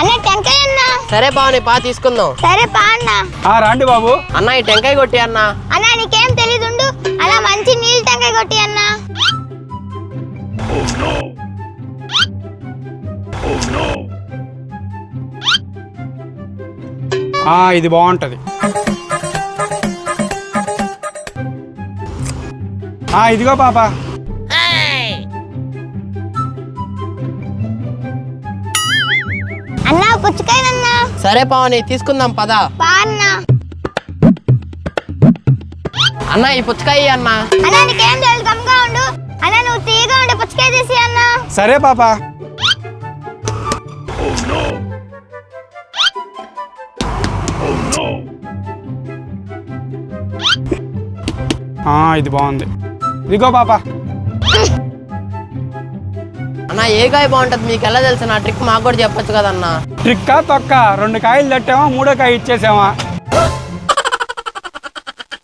అన్న టెంకాయ అన్న. సరే బావని పా తీసుకుందాం. సరే పా అన్న. ఆ రాండి బాబు. అన్న ఈ టెంకాయ కొట్టి అన్న. అన్న నీకేం తెలీదుండు అలా మంచి నీళ్ళు టెంకాయ కొట్టి అన్న. ఆ ఇది బాగుంటది. ఆ ఇదిగో పాప. పుచ్చుకాయనన్న. సరే పావని తీసుకుందాం పదా. పా అన్న. అన్న ఈ పుచ్చకాయ అన్న. అన్న నీకేం తెలియదు గమ్గా ఉండు. అన్న నువ్వు తీగా ఉండే పుచ్చుకాయ తీసి అన్న. సరే పాప. ఆ ఇది బాగుంది. ఇదిగో పాప. అన్న ఏ కాయ బాగుంటది? మీకు ఎలా తెలుసు నా ట్రిక్ మాకు కూడా చెప్పొచ్చు కదన్నా. ట్రిక్కా తొక్క. రెండు కాయలు తట్టామా మూడో కాయ ఇచ్చేసామా?